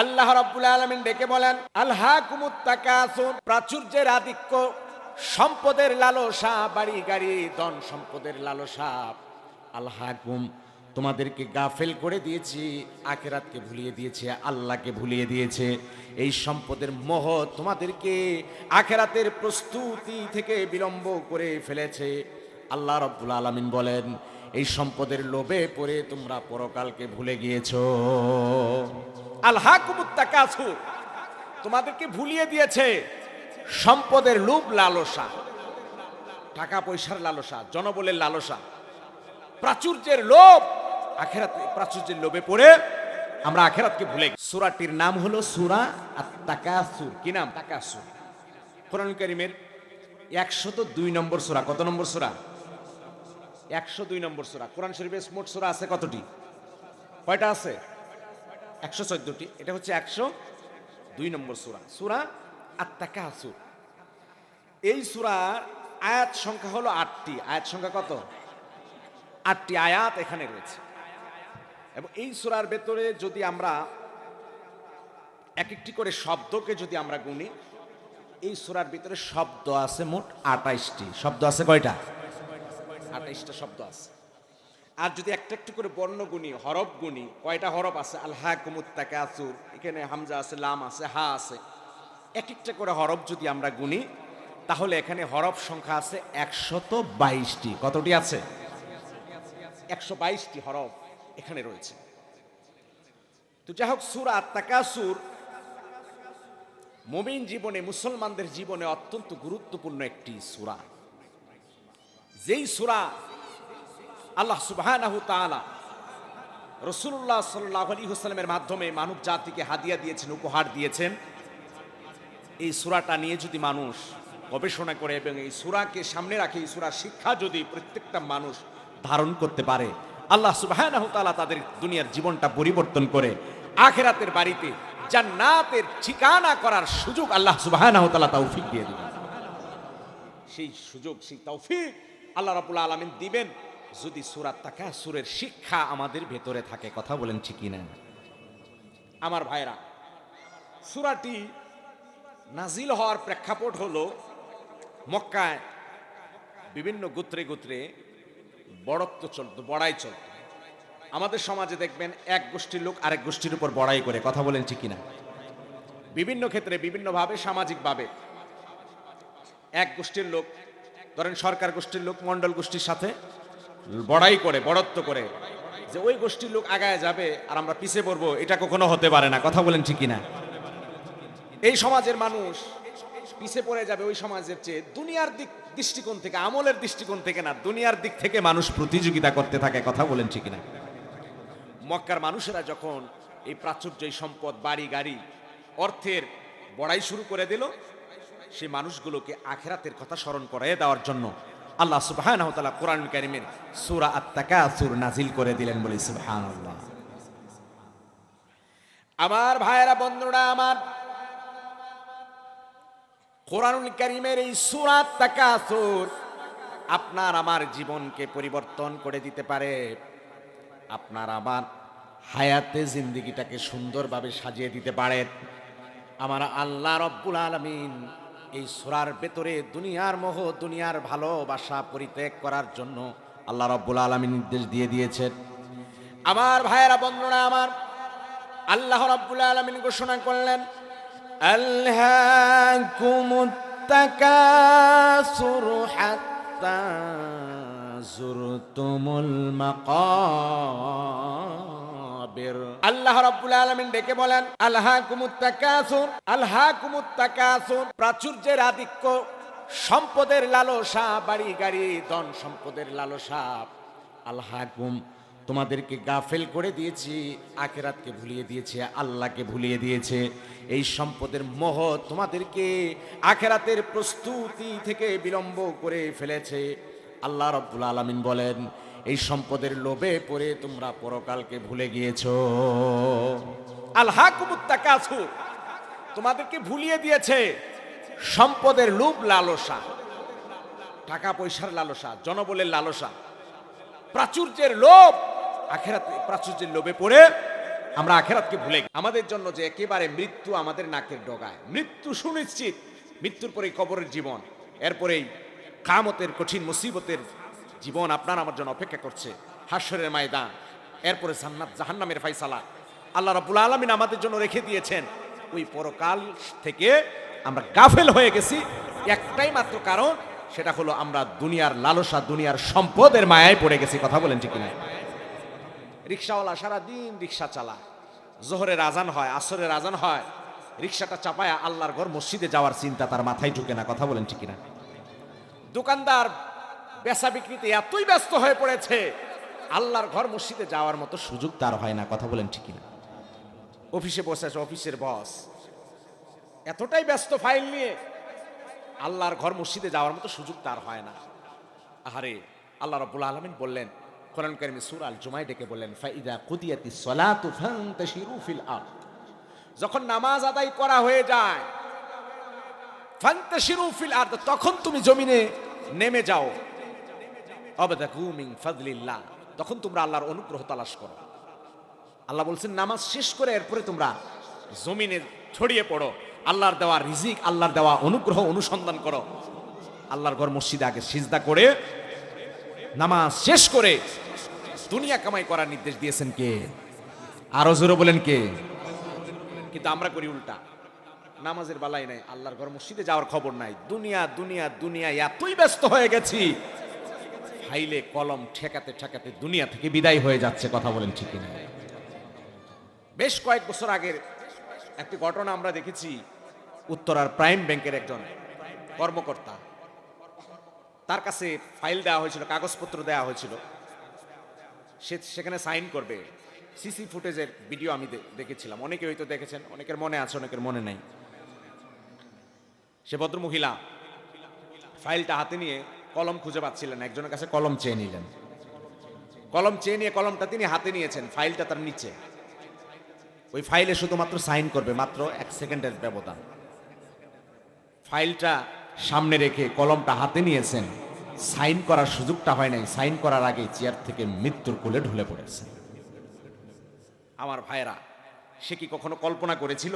আল্লাহ রাব্বুল আলামিন ডেকে বলেন আল্লাহ কুমুত্তাকাসুর প্রাচুর্যের আধিক্য, সম্পদের লালসা, বাড়ি গাড়ি, ধন সম্পদের লালসা। আল্লাহ কুম তোমাদেরকে গাফেল করে দিয়েছি, আখেরাতকে ভুলিয়ে দিয়েছে, আল্লাহকে ভুলিয়ে দিয়েছে। এই সম্পদের মোহ তোমাদেরকে আখেরাতের প্রস্তুতি থেকে বিলম্ব করে ফেলেছে। আল্লাহ রব্বুল আলামিন বলেন, এই সম্পদের লোভে পড়ে তোমরা পরকালকে ভুলে গিয়েছো। আল্লাহ কুমুত্তাকাসুর তোমাদেরকে ভুলিয়ে দিয়েছে। সম্পদের লোভ লালসা। টাকা পয়সার লালসা, জনবলের লালসা। প্রাচুর্যের লোভ। আখেরাত প্রাচুর্যের লোভে পড়ে আমরা আখেরাতকে ভুলে। সূরাটির নাম হলো সূরা আত-তাকাসুর। কি নাম? তাকাসুর কোরআন কারীমের একশত দুই নম্বর সূরা। কত নম্বর সূরা? একশো দুই নম্বর সূরা। কোরআন শরীফের মোট সূরা আছে কতটি? কয়টা আছে? একশো চোদ্দটি, এটা হচ্ছে একশো দুই নম্বর সূরা সূরা আত-তাকাসুর। এই সূরার আয়াত সংখ্যা হলো আটটি। আয়াত সংখ্যা কত? আটটি আয়াত এখানে রয়েছে। এবং এই সূরার ভেতরে যদি আমরা এক একটি করে শব্দকে যদি আমরা গুনি, এই সূরার ভিতরে শব্দ আছে মোট আঠাইশটি শব্দ আছে কয়টা? আঠাইশটা শব্দ আছে। আর যদি একটা একটু করে বর্ণ গুনি হরফ গুনি কয়টা হরফ আছে? আল্লাহ কুমুত্তাকাসুর এখানে হামজা আছে, লাম আছে, হা আছে। এক একটা করে হরফ যদি আমরা গুনি তাহলে এখানে হরফ সংখ্যা আছে একশত বাইশটি। কতটি আছে? একশো বাইশটি হরফ এখানে রয়েছে। তো যাই হোক, সুর আত্মাকাসুর মুমিন জীবনে, মুসলমানদের জীবনে অত্যন্ত গুরুত্বপূর্ণ একটি সুরা। যেই সুরা আল্লাহ তাআলা রসুল্লাহ সাল্লাহ আলী হোসালামের মাধ্যমে মানব জাতিকে হাদিয়া দিয়েছেন, উপহার দিয়েছেন। এই সুরাটা নিয়ে যদি মানুষ গবেষণা করে এবং এই সুরাকে সামনে রাখে, এই সুরার শিক্ষা যদি প্রত্যেকটা মানুষ ধারণ করতে পারে, আল্লাহ তাআলা তাদের দুনিয়ার জীবনটা পরিবর্তন করে, আখেরাতের বাড়িতে জান্নাতের ঠিকানা করার সুযোগ আল্লাহ সুবহানাহু তাআলা তৌফিক দিয়ে দিবেন। সেই সুযোগ, সেই তৌফিক আল্লাহ রাব্বুল আলামিন দিবেন। যদি সূরা তাকাসুরের শিক্ষা আমাদের ভেতরে থাকে, কথা বলেন ঠিকই না আমার ভাইরা, সুরাটি নাজিল হওয়ার প্রেক্ষাপট হলো মক্কায় বিভিন্ন গোত্রে গোত্রে বড়ত্ব চলত, বড়াই চলত। আমাদের সমাজে দেখবেন এক গোষ্ঠীর লোক আরেক গোষ্ঠীর উপর বড়াই করে, কথা বলেন ঠিক কিনা? বিভিন্ন ক্ষেত্রে, বিভিন্নভাবে, সামাজিকভাবে এক গোষ্ঠীর লোক, ধরেন সরকার গোষ্ঠীর লোক, মণ্ডল গোষ্ঠীর সাথে বড়াই করে, বড়ত্ব করে। যে ওই গোষ্ঠীর লোক আগায় যাবে আর আমরা পিছে পড়ব, এটা কখনো হতে পারে না। কথা বলেন ঠিক কিনা? এই সমাজের মানুষ পিছে পড়ে যাবে ওই সমাজের চেয়ে দুনিয়ার দিক দৃষ্টিকোণ থেকে, আমলের দৃষ্টিকোণ থেকে না, দুনিয়ার দিক থেকে মানুষ প্রতিযোগিতা করতে থাকে। কথা বলেন ঠিক না মক্কার মানুষেরা যখন এই প্রাচুর্য এই সম্পদ, বাড়ি, গাড়ি, অর্থের বড়াই শুরু করে দিল, সেই মানুষগুলোকে আখেরাতের কথা স্মরণ করাই দেওয়ার জন্য আল্লাহ সুবহানাহু ওয়া তাআলা কোরআন কারীমের সূরা আত-তাকাসুর নাজিল করে দিলেন বলে সুবহানাল্লাহ। আমার ভাইয়েরা, বন্ধুরা আমার, কোরআনুল কারীমের এই সূরা তাকাসুর আপনার আমার জীবনকে পরিবর্তন করে দিতে পারে। আপনার আমার হায়াতে জিন্দিগিটাকে সুন্দরভাবে সাজিয়ে দিতে পারে। আমার আল্লাহ রব্বুল আলমিন এই সুরার ভেতরে দুনিয়ার মোহ, দুনিয়ার ভালোবাসা পরিত্যাগ করার জন্য আল্লাহ রব্বুল আলমী নির্দেশ দিয়ে দিয়েছেন। আমার ভাইয়েরা, বন্ধুরা আমার, আল্লাহ রব্বুল আলমিন ঘোষণা করলেন আল্লাহ আল্লাহ রাব্বুল আলামিন ডেকে বলেন আলহাকুমুত তাকাসুর আলহাকুমুত তাকাসুর প্রাচুর্যের আধিক্য, সম্পদের লালসা বাড়ি গাড়ি ধন সম্পদের লালসা। আলহাকুম, তোমাদেরকে গাফেল করে দিয়েছি, আখেরাতকে ভুলিয়ে দিয়েছে, আল্লাহকে ভুলিয়ে দিয়েছে। এই সম্পদের মোহ তোমাদেরকে আখেরাতের প্রস্তুতি থেকে বিলম্ব করে ফেলেছে। আল্লাহ রব্বুল আলামিন বলেন এই সম্পদের লোভে পড়ে তোমরা পরকালকে ভুলে গিয়েছো। আল্লাহ কুমুত্তাকাসুর তোমাদেরকে ভুলিয়ে দিয়েছে। সম্পদের লোভ লালসা টাকা পয়সার লালসা জনবলের লালসা প্রাচুর্যের লোভ। আখেরাত প্রাচুর্যের লোভে পড়ে আমরা আখেরাতকে ভুলে গেছি। আমাদের জন্য যে একেবারে মৃত্যু আমাদের নাকের ডগায়। মৃত্যু সুনিশ্চিত মৃত্যুর পরেই কবরের জীবন এরপরেই কামতের কঠিন মুসিবতের জীবন আপনার আমার জন্য অপেক্ষা করছে। হাস্যরের ময়দান। এরপরে জান্নাত, জাহান্নামের ফাইসালা আল্লাহ রাব্বুল আলামিন আমাদের জন্য রেখে দিয়েছেন। ওই পরকাল থেকে আমরা গাফেল হয়ে গেছি। একটাই মাত্র কারণ, সেটা হলো আমরা দুনিয়ার লালসা, দুনিয়ার সম্পদের মায়ায় পড়ে গেছি। কথা বলেন ঠিক না রিক্সাওয়ালা সারাদিন রিক্সা চালায়। জোহরের আজান হয়, আসরের আজান হয়। রিক্সাটা চাপায় আল্লাহর ঘর মসজিদে যাওয়ার চিন্তা তার মাথায় ঢুকে না। কথা বলেন ঠিক না দোকানদার বেচা বিক্রিতে এতই ব্যস্ত হয়ে পড়েছে, আল্লাহর ঘর মসজিদে যাওয়ার মতো সুযোগ তার হয় না, কথা বলেন ঠিকই না অফিসে বসে আছে, অফিসের বস। এতটাই ব্যস্ত ফাইল নিয়ে আল্লাহর ঘর মসজিদে যাওয়ার মতো সুযোগ তার হয় না। আহারে, আল্লাহ রাব্বুল আলামিন বললেন, কোরআন কারিমে সুর আল জুমায় ডেকে বললেন, ফাইদা কুদিয়াতি সলাতু ফান্তাশিরু ফিল আরদ। যখন নামাজ আদায় করা হয়ে যায়, ফান্তাশিরু ফিল আরদ, তখন তুমি জমিনে নেমে যাও। ফাদলিল্লাহ। তখন তোমরা আল্লাহর অনুগ্রহ তালাশ করো। আল্লাহ বলছেন, নামাজ শেষ করে এরপরে তোমরা জমিনে ছড়িয়ে পড়ো। আল্লাহর দেওয়া রিজিক, আল্লাহর দেওয়া অনুগ্রহ অনুসন্ধান করো। আল্লাহর ঘর মসজিদে আগে সিজদা করে নামাজ শেষ করে দুনিয়া কামাই করার নির্দেশ দিয়েছেন কে? আরও জোরে বলেন কে? কিন্তু আমরা করি উল্টা। নামাজের বালাই নাই, আল্লাহর ঘর মসজিদে যাওয়ার খবর নাই। দুনিয়া দুনিয়া দুনিয়া, এতই ব্যস্ত হয়ে গেছি। ফাইলে কলম ঠেকাতে ঠেকাতে দুনিয়া থেকে বিদায় হয়ে যাচ্ছে, কথা বলেন ঠিকই না বেশ কয়েক বছর আগের একটি ঘটনা আমরা দেখেছি, উত্তরার প্রাইম ব্যাংকের একজন কর্মকর্তা, তার কাছে ফাইল দেওয়া হয়েছিল, কাগজপত্র দেওয়া হয়েছিল। সে সেখানে সাইন করবে। সিসি ফুটেজের ভিডিও আমি দেখেছিলাম। অনেকে হয়তো দেখেছেন, অনেকের মনে আছে, অনেকের মনে নাই। সে ভদ্রমহিলা ফাইলটা হাতে নিয়ে কলম খুঁজে পাচ্ছিলেন, একজনের কাছে কলম চেয়ে নিলেন। কলম চেয়ে নিয়ে কলমটা তিনি হাতে নিয়েছেন, ফাইলটা তার নিচে। ওই ফাইলে শুধুমাত্র সাইন করবে, মাত্র এক সেকেন্ডের ব্যবধান। ফাইলটা সামনে রেখে কলমটা হাতে নিয়েছেন, সাইন করার সুযোগটা হয় নাই, সাইন করার আগে চেয়ার থেকে মৃত্যুর কোলে ঢুলে পড়েছে। আমার ভাইরা সে কি কখনো কল্পনা করেছিল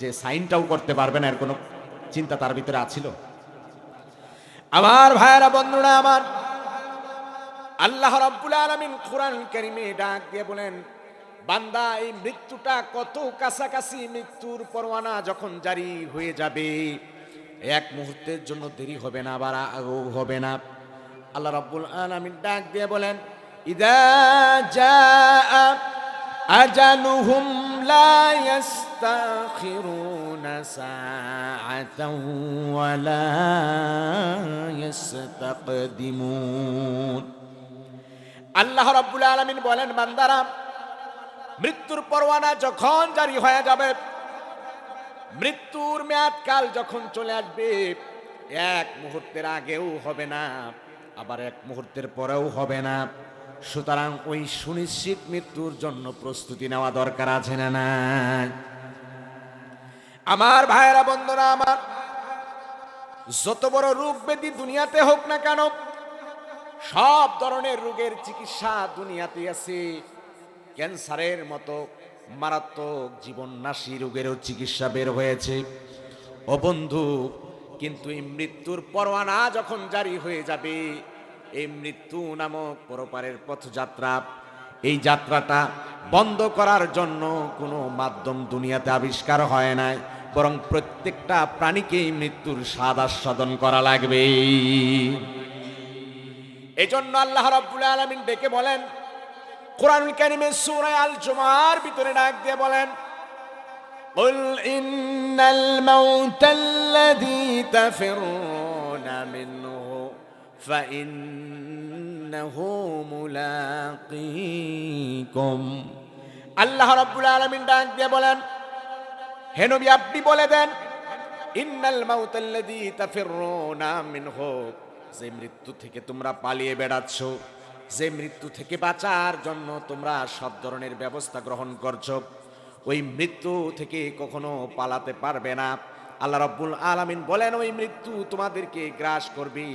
যে সাইনটাও করতে পারবে না, এর কোনো চিন্তা তার ভিতরে আছিল? আমার ভাইয়েরা, বন্ধুরা আমার, আল্লাহ রাব্বুল আলামিন কোরআন কারিমে ডাক দিয়ে বলেন, বান্দা, এই মৃত্যুটা কত কাছাকাছি মৃত্যুর পরোয়ানা যখন জারি হয়ে যাবে, এক মুহূর্তের জন্য দেরি হবে না, আবার আগেও হবে না। আল্লাহ রাব্বুল আলামিন ডাক দিয়ে বলেন, ইদা জাআ লা ইয়াস্তাখিরুনা সাআতাও ওয়া লা ইয়াস্তাকদিমুন আল্লাহ রাব্বুল আলামিন বলেন, বান্দারা, মৃত্যুর পরোয়ানা যখন জারি হয়ে যাবে, মৃত্যুর মেয়াদকাল যখন চলে আসবে, এক মুহূর্তের আগেও হবে না, আবার এক মুহূর্তের পরেও হবে না। সুতরাং ওই সুনিশ্চিত মৃত্যুর জন্য প্রস্তুতি নেওয়া দরকার আছে না না আমার ভাইয়েরা, বন্ধুরা, আমার যত বড় রোগ ব্যাধি দুনিয়াতে হোক না কেন, সব ধরনের রোগের চিকিৎসা দুনিয়াতে আছে। ক্যান্সারের মতো মারাত্মক জীবন জীবননাশী রোগেরও চিকিৎসা বের হয়েছে। ও বন্ধু, কিন্তু এই মৃত্যুর পরোয়ানা যখন জারি হয়ে যাবে এই মৃত্যু নামক পরপারের পথযাত্রা এই যাত্রাটা বন্ধ করার জন্য কোনো মাধ্যম দুনিয়াতে আবিষ্কার হয় নাই বরং প্রত্যেকটা প্রাণীকেই মৃত্যুর স্বাদ আস্বাদন করা লাগবে এই জন্য আল্লাহ রাব্বুল আলামিন ডেকে বলেন কোরআনুল কারিমের সূরা আল জুমার ভিতরে ডাক দিয়ে বলেন قل إن الموت الذي تفرون منه فإنه ملاقيكم আল্লাহ রাব্বুল আলামিন ডাক দিয়ে বলেন হে নবী আপনি বলে দেন ইন্নাল মাউতাল্লাযী তাফিরুনা মিনহু যে মৃত্যু থেকে তোমরা পালিয়ে বেড়াচ্ছ যে মৃত্যু থেকে বাঁচার জন্য তোমরা সব ধরনের ব্যবস্থা গ্রহণ করছো ওই মৃত্যু থেকে কখনো পালাতে পারবে না আল্লাহ রাব্বুল আলামিন বলেন ওই মৃত্যু তোমাদেরকে গ্রাস করবে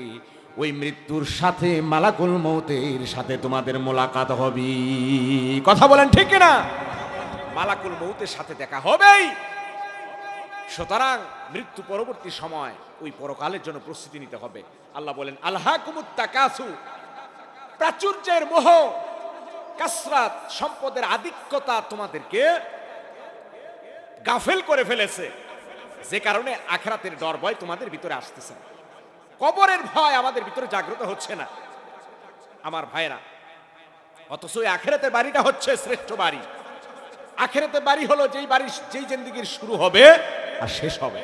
ওই মৃত্যুর সাথে মালাকুল মৌতের সাথে তোমাদের মোলাকাত হবে। কথা বলেন ঠিক না মালাকুল মৌতের সাথে দেখা হবেই। সুতরাং মৃত্যু পরবর্তী সময় ওই পরকালের জন্য প্রস্তুতি নিতে হবে। আল্লাহ বলেন আল্লাহ কুমুত্তা কাসু প্রাচুর্যের মোহ, কাসরাত, সম্পদের আধিক্যতা তোমাদেরকে গাফেল করে ফেলেছে। যে কারণে আখরাতের ডর ভয় তোমাদের ভিতরে আসতেছে। না। কবরের ভয় আমাদের ভিতরে জাগ্রত হচ্ছে না। আমার ভাইরা অথচ আখেরাতের বাড়িটা হচ্ছে শ্রেষ্ঠ বাড়ি। আখেরাতের বাড়ি হলো যেই বাড়ি যেই জিন্দিগির শুরু হবে আর শেষ হবে।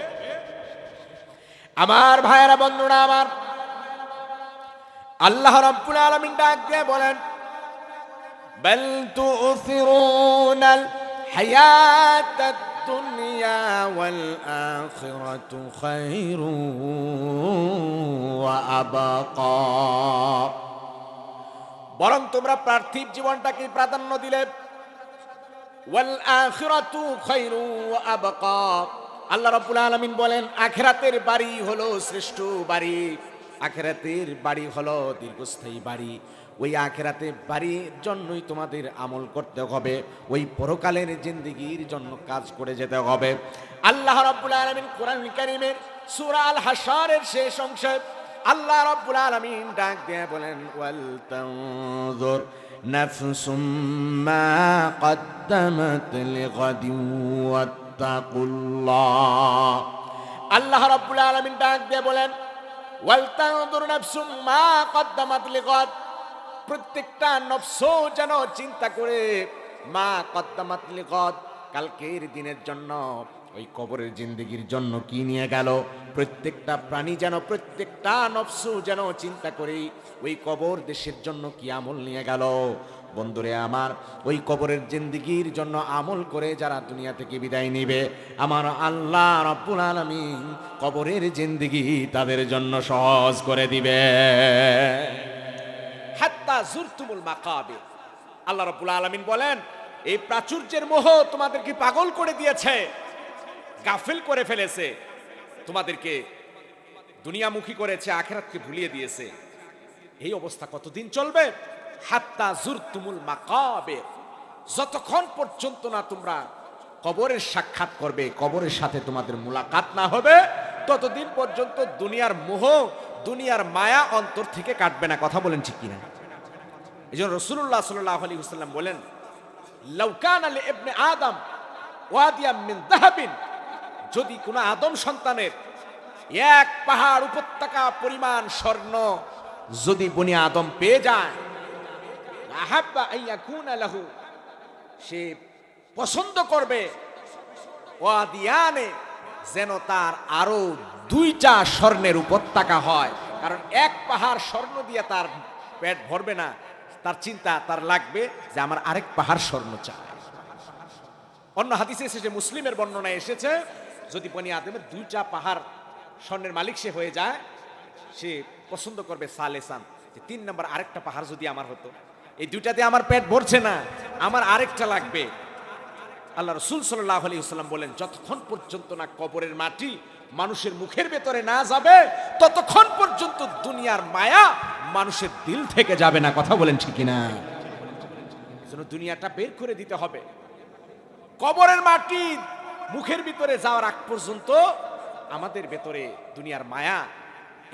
আমার ভাইয়েরা, বন্ধুরা আমার, আল্লাহ রাব্বুল আলামিন ডাকে বলেন, বাল তুসিরুনাল হায়াতাত الدنيا والآخرة خير وأبقى বরং তোমরা পার্থিব জীবনটাকে প্রাধান্য দিলে ওয়াল আখিরাতু খায়রু ওয়া আবকা আল্লাহ রাব্বুল আলামিন বলেন আখিরাতের বাড়ি হলো শ্রেষ্ঠ বাড়ি আখিরাতের বাড়ি হলো দীর্ঘস্থায়ী বাড়ি। ওই আখেরাতে বাড়ির জন্যই তোমাদের আমল করতে হবে। ওই পরকালের জিন্দেগির জন্য কাজ করে যেতে হবে। আল্লাহ রাব্বুল আলমিন কোরআন কারীমের সূরা আল হাশরের শেষ অংশে আল্লাহ রাব্বুল আলামিন ডাক দিয়ে বলেন ওয়াল তানজুর নাফসুম মা কদ্দামাত লিগাদিন ওয়াত্তাকুল্লাহ। আল্লাহ রাব্বুল আলামিন ডাক দিয়ে বলেন মা প্রত্যেকটা নফস যেন চিন্তা করে, মা কদ্দামাত লিগাদ, কালকের দিনের জন্য, ওই কবরের জিন্দগির জন্য কি নিয়ে গেল? প্রত্যেকটা প্রাণী যেন, প্রত্যেকটা নফসু যেন চিন্তা করে ওই কবর দেশের জন্য কি আমল নিয়ে গেল? বন্ধুরে আমার, ওই কবরের জিন্দগির জন্য আমল করে যারা দুনিয়া থেকে বিদায় নিবে, আমার আল্লাহ রব্বুল আলামিন কবরের জিন্দগি তাদের জন্য সহজ করে দিবে। হাত্তা জুরতুমুল মাকাবে আল্লাহ রাব্বুল আলামিন বলেন, এই প্রাচুর্যের মোহ তোমাদেরকে পাগল করে দিয়েছে, গাফিল করে ফেলেছে, তোমাদেরকে দুনিয়ামুখী করেছে, আখেরাতকে ভুলিয়ে দিয়েছে। এই অবস্থা কতদিন চলবে? হাত্তা জুরতুমুল মাকাবে যতক্ষণ পর্যন্ত না তোমরা কবরের সাক্ষাৎ করবে, কবরের সাথে তোমাদের মুলাকাত না হবে, ততদিন পর্যন্ত দুনিয়ার মোহ, দুনিয়ার মায়া অন্তর থেকে কাটবে না। কথা বলেন ঠিক কিনা? এই জন্য রসুল্লাহ সাল্লাহ আলী হুসাল্লাম বলেন লৌকান আলী এবনে আদম ওয়াদিয়া মিন দাহাবিন। যদি কোনো আদম সন্তানের এক পাহাড় উপত্যকা পরিমাণ স্বর্ণ যদি বনি আদম পেয়ে যায় আহাব্বা আইয়াকুনা লাহু। সে পছন্দ করবে। ওয়াদিয়ানে যেন তার আরও দুইটা স্বর্ণের উপত্যকা হয়। কারণ এক পাহাড় স্বর্ণ দিয়ে তার পেট ভরবে না। তার চিন্তা তার লাগবে যে আমার আরেক পাহাড় স্বর্ণ চাই। অন্য হাদিসে এসেছে, মুসলিমের বর্ণনা এসেছে, যদি বনি আদমের দুইটা পাহাড় স্বর্ণের মালিক সে হয়ে যায়, সে পছন্দ করবে সালেসান। যে তিন নম্বর আরেকটা পাহাড় যদি আমার হতো। এই দুইটাতে আমার পেট ভরছে না, আমার আরেকটা লাগবে। আল্লাহ রসুল সাল্লাহ আলী বলেন, যতক্ষণ পর্যন্ত না কবরের মাটি মানুষের মুখের ভেতরে না যাবে, ততক্ষণ পর্যন্ত দুনিয়ার মায়া মানুষের দিল থেকে যাবে না। কথা বলেন ঠিকই না দুনিয়াটা বের করে দিতে হবে। কবরের মাটি মুখের ভিতরে যাওয়ার আগ পর্যন্ত আমাদের ভেতরে দুনিয়ার মায়া,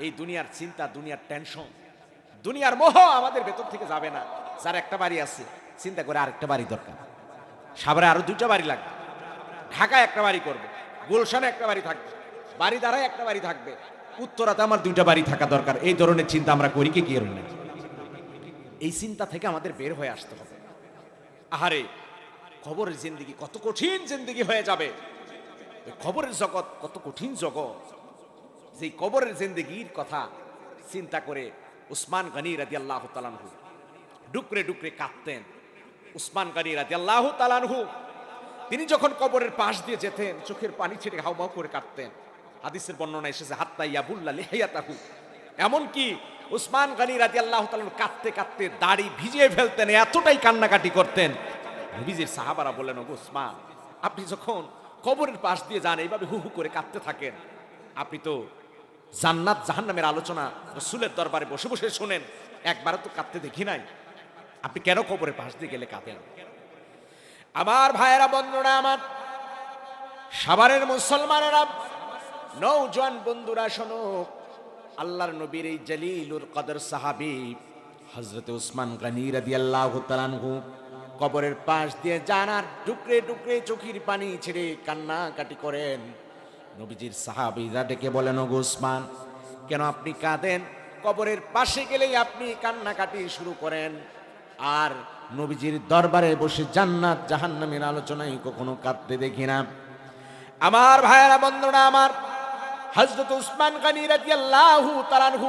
এই দুনিয়ার চিন্তা, দুনিয়ার টেনশন দুনিয়ার মোহ আমাদের ভেতর থেকে যাবে না। যার একটা বাড়ি আছে। চিন্তা করে আরেকটা বাড়ি দরকার। সাভারে আরও দুইটা বাড়ি লাগবে। ঢাকায় একটা বাড়ি করবে। গুলশানে একটা বাড়ি থাকবে। বাড়ি দ্বারাই একটা বাড়ি থাকবে। উত্তরাতে আমার দুইটা বাড়ি থাকা দরকার। এই ধরনের চিন্তা আমরা করি কি করি এই চিন্তা থেকে আমাদের বের হয়ে আসতে হবে। আহারে, খবরের জিন্দিগি কত কঠিন জিন্দিগি হয়ে যাবে। খবরের জগৎ কত কঠিন জগৎ। যেই কবরের জিন্দিগির কথা চিন্তা করে উসমান গনি রাজি আল্লাহ তালানহু ডুকরে ডুকরে কাঁদতেন। উসমান গনি রাজি আল্লাহ তালানহু তিনি যখন কবরের পাশ দিয়ে যেতেন, চোখের পানি ছেড়ে হাউমাউ করে কাঁদতেন। হাদিসের বর্ণনা এসেছে, হাত্তা ইয়াবুল্লা লেহাইয়াতাহু এমনকি উসমান গনি রাজি আল্লাহ তালানহু কাঁদতে কাঁদতে দাড়ি ভিজিয়ে ফেলতেন, এতটাই কান্নাকাটি করতেন। নবীজির সাহাবারা বললেন, ওগো উসমান, আপনি যখন কবরের পাশ দিয়ে যান, এইভাবে হু হু করে কাঁদতে থাকেন। আপনি তো জান্নাত জাহান্নামের আলোচনা রসুলের দরবারে বসে বসে শোনেন, একবারও তো কাঁদতে দেখি নাই। আপনি কেন কবরের পাশ দিয়ে গেলে কাঁদেন? আমার ভাইয়েরা, বন্ধুরা আমার, সাভারের মুসলমানেরা নৌজওয়ান বন্ধুরা, শোনো, আল্লাহর নবীর এই জলিলুর কদর সাহাবি হজরত উসমান গানি রাদি আল্লাহ কবরের পাশ দিয়ে জানার টুকরে টুকরে চোখের পানি ছেড়ে কান্নাকাটি করেন। নবীজির সাহাবিরা ডেকে বলেন, ওগো উসমান, কেন আপনি কাঁদেন? কবরের পাশে গেলেই আপনি কান্নাকাটি শুরু করেন। আর নবীজির দরবারে বসে জান্নাত জাহান্নামের আলোচনায় কখনো কাঁদতে দেখি না। আমার ভাইয়েরা, বন্ধুরা আমার হজরত উসমান গানি রাদিয়াল্লাহু তাআলাহু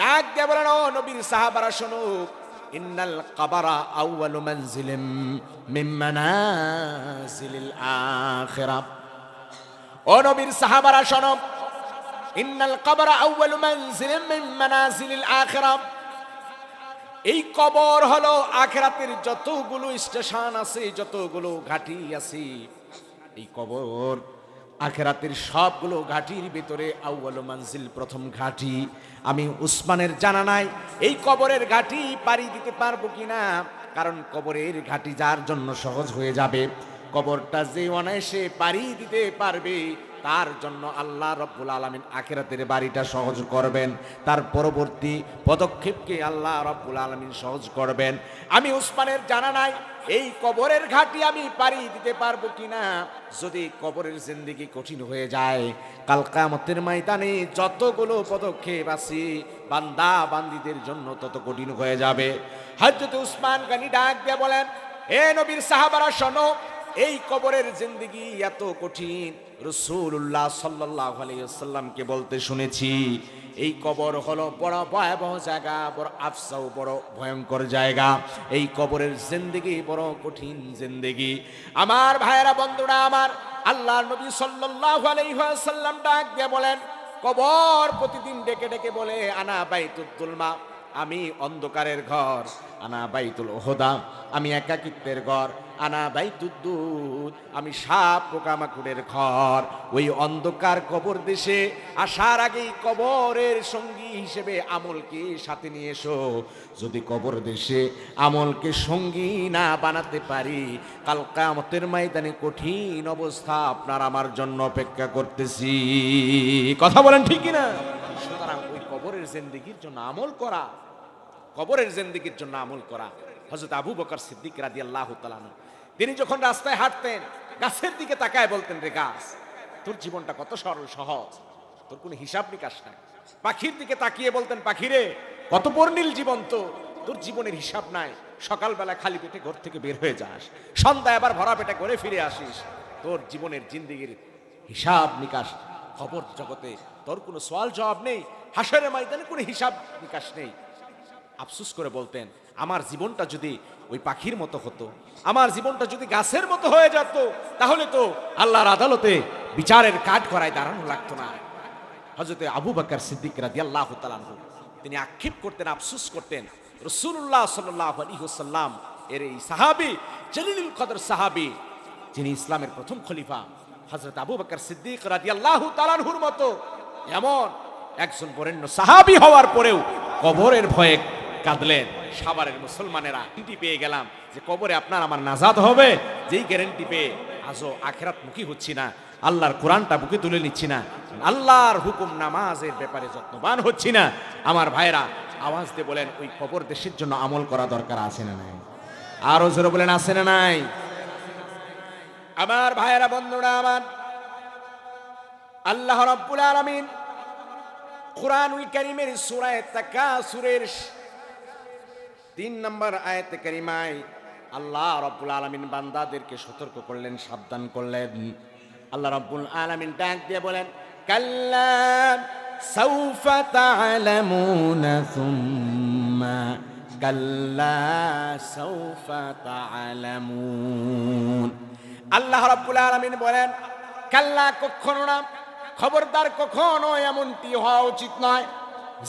ডাক দিয়ে বলেন, ও নবীর সাহাবারা, শোনো, ইন্নাল কাবারা আউয়ালু মানজিলিম মিন মানাজিলিল আখিরাহ ও নবীর সাহাবারা, শোনো, ইন্নাল কাবারা আউয়ালু মানজিলিম মিন মানাজিলিল আখিরাহ এই কবর হলো আখেরাতের যতগুলো স্টেশন আছে, যতগুলো ঘাটি আছে। এই কবর আখেরাতের সবগুলো ঘাটির ভিতরে আউয়াল মানজিল প্রথম ঘাটি। আমি উসমানের জানা নাই, এই কবরের ঘাটি পাড়ি দিতে পারব কিনা? কারণ কবরের ঘাটি যার জন্য সহজ হয়ে যাবে। কবরটা যে অনায়াসে পাড়ি দিতে পারবে তার জন্য আল্লাহ রব্বুল আলমিন আখেরাতের বাড়িটা সহজ করবেন। তার পরবর্তী পদক্ষেপকে আল্লাহ রব্বুল আলমিন সহজ করবেন। আমি উসমানের জানা নাই, এই কবরের ঘাটি আমি পাড়ি দিতে পারব কিনা? যদি কবরের জিন্দিগি কঠিন হয়ে যায়, কাল কামতের ময়দানে যতগুলো পদক্ষেপ আছে, বান্দা বান্দিদের জন্য তত কঠিন হয়ে যাবে। হজরত উসমান গানি ডাক দিয়ে বলেন, এ নবীর সাহাবারা শোনো এই কবরের জিন্দিগি এত কঠিন। রসুল্লাহ সাল্লাহ আলাইসাল্লামকে বলতে শুনেছি, এই কবর হলো বড় ভয়াবহ জায়গা, বড় আফসাও, বড় ভয়ঙ্কর জায়গা। এই কবরের জিন্দিগি বড় কঠিন জিন্দিগি। আমার ভাইয়েরা, বন্ধুরা, আমার আল্লাহ নবী সাল্লাহ আলাইসাল্লাম ডাক দিয়ে বলেন, কবর প্রতিদিন ডেকে ডেকে বলে, আনা বাইতুদ্দুলমা আমি অন্ধকারের ঘর, আনা বাইতুল ওহদা, আমি একাকিত্বের ঘর আনা বাইতুদ্দুদ আমি সাপ পোকামাকুড়ের ঘর। ওই অন্ধকার কবর দেশে আসার আগেই কবরের সঙ্গী হিসেবে আমলকে সাথে নিয়ে এসো। যদি কবর দেশে আমলকে সঙ্গী না বানাতে পারি, কাল কামতের ময়দানে কঠিন অবস্থা আপনার আমার জন্য অপেক্ষা করতেছি। কথা বলেন ঠিকই না সুতরাং ওই কবরের জিন্দিগির জন্য আমল করা, কবরের জিন্দিগির জন্য আমল করা। হজরত আবু বকর সিদ্দিক রাদি আল্লাহ তিনি যখন রাস্তায় হাঁটতেন, গাছের দিকে তাকায় বলতেন, রে গাছ, তোর জীবনটা কত সরল, সহজ। তোর কোনো হিসাব নিকাশ নাই। পাখির দিকে তাকিয়ে বলতেন, পাখিরে, কত পর্ণিল জীবন তো তোর জীবনের হিসাব নাই। সকালবেলা খালি পেটে ঘর থেকে বের হয়ে যাস। সন্ধ্যায় আবার ভরা পেটে করে ফিরে আসিস। তোর জীবনের জিন্দিগির হিসাব নিকাশ খবর জগতে তোর কোনো সওয়াল জবাব নেই। হাসরের ময়দানে কোনো হিসাব নিকাশ নেই। আফসুস করে বলতেন, আমার জীবনটা যদি ওই পাখির মতো হতো, আমার জীবনটা যদি গাছের মতো হয়ে যেত, তাহলে তো আল্লাহর আদালতে বিচারের কাঠ করায় দাঁড়ানো লাগতো না। হজরতে আবু বাকর সিদ্দিক রাজি আল্লাহ তালানহু তিনি আক্ষেপ করতেন, আফসুস করতেন রসুল্লাহ সাল্লাহ আলী সাল্লাম এর এই সাহাবি, জলিলুল কদর সাহাবি, যিনি ইসলামের প্রথম খলিফা হজরত আবু বকর সিদ্দিক রাজি আল্লাহ তালানহুর মতো, এমন একজন বরেণ্য সাহাবি হওয়ার পরেও কবরের ভয়ে কাঁদলেন। সাভারের মুসলমানেরা গ্যারেন্টি পেয়ে গেলাম যে কবরে আপনার আমার নাজাদ হবে। যেই গ্যারেন্টি পেয়ে আজও আখেরাত মুখী হচ্ছি না। আল্লাহর কোরআনটা বুকে তুলে নিচ্ছি না। আল্লাহর হুকুম নামাজের ব্যাপারে যত্নবান হচ্ছি না। আমার ভাইরা আওয়াজ দিয়ে বলেন, ওই কবর দেশের জন্য আমল করা দরকার আছে না নাই? আরও জোরে বলেন, আছে না নাই? আমার ভাইয়েরা, বন্ধুরা আমার, আল্লাহ রব্বুল আলামিন কোরআনুল কারীমের সূরা তাকাসুরের তিন নম্বর আয়াতে কারিমায় আল্লাহ রব্বুল আলমিন বান্দাদেরকে সতর্ক করলেন সাবধান করলেন আল্লাহ রব্বুল আলমিন ডাক দিয়ে বলেন কাল্লা سوف تعلمون ثم كلا سوف تعلمون আল্লাহ রাব্বুল আলামিন বলেন কাল্লা কখনো না খবরদার কখনো এমনটি হওয়া উচিত নয়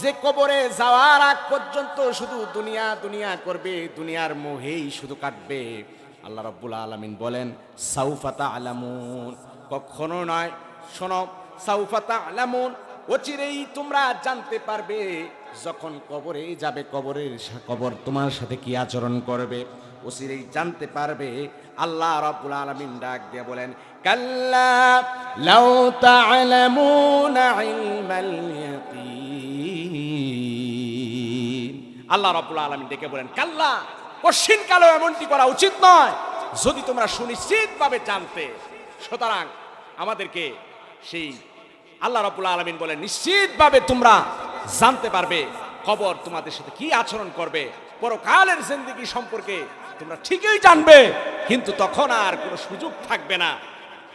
যে কবরে যাওয়ার আগ পর্যন্ত শুধু দুনিয়া দুনিয়া করবে, দুনিয়ার মোহেই শুধু কাটবে। আল্লাহ রব্বুল আলমিন বলেন সাউফাতা আলামুন কখনো নয়, শোনো সাউফাতা আলামুন অচিরেই তোমরা জানতে পারবে যখন কবরে যাবে, কবরের কবর তোমার সাথে কি আচরণ করবে। অচিরেই জানতে পারবে, আল্লাহ রাব্বুল আলামিন ডাক দিয়ে বলেন, কাল্লা লাউ তা'লামুনা ইলমাল ইয়াকিন। আল্লাহ রাব্বুল আলামিন ডেকে বলেন, কাল্লা কশিন কালো এমনটি করা উচিত নয় যদি তোমরা সুনিশ্চিতভাবে জানতে। সুতরাং আমাদেরকে সেই আল্লাহ রাব্বুল আলামিন বলেন, নিশ্চিতভাবে তোমরা জানতে পারবে কবর তোমাদের সাথে কি আচরণ করবে। পরকালের জিন্দেগি সম্পর্কে তোমরা ঠিকই জানবে, কিন্তু তখন আর কোনো সুযোগ থাকবে না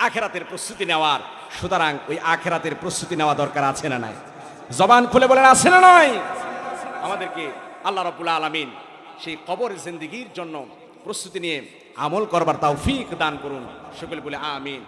আখেরাতের প্রস্তুতি নেওয়ার। সুতরাং ওই আখেরাতের প্রস্তুতি নেওয়া দরকার আছে না নাই? জবান খুলে বলেন, আছে না নয় আমাদেরকে আল্লাহ রবুল্লা আলমিন সেই কবর জিন্দিগির জন্য প্রস্তুতি নিয়ে আমল করবার তাও ফিক দান করুন। সকল বলে আমিন।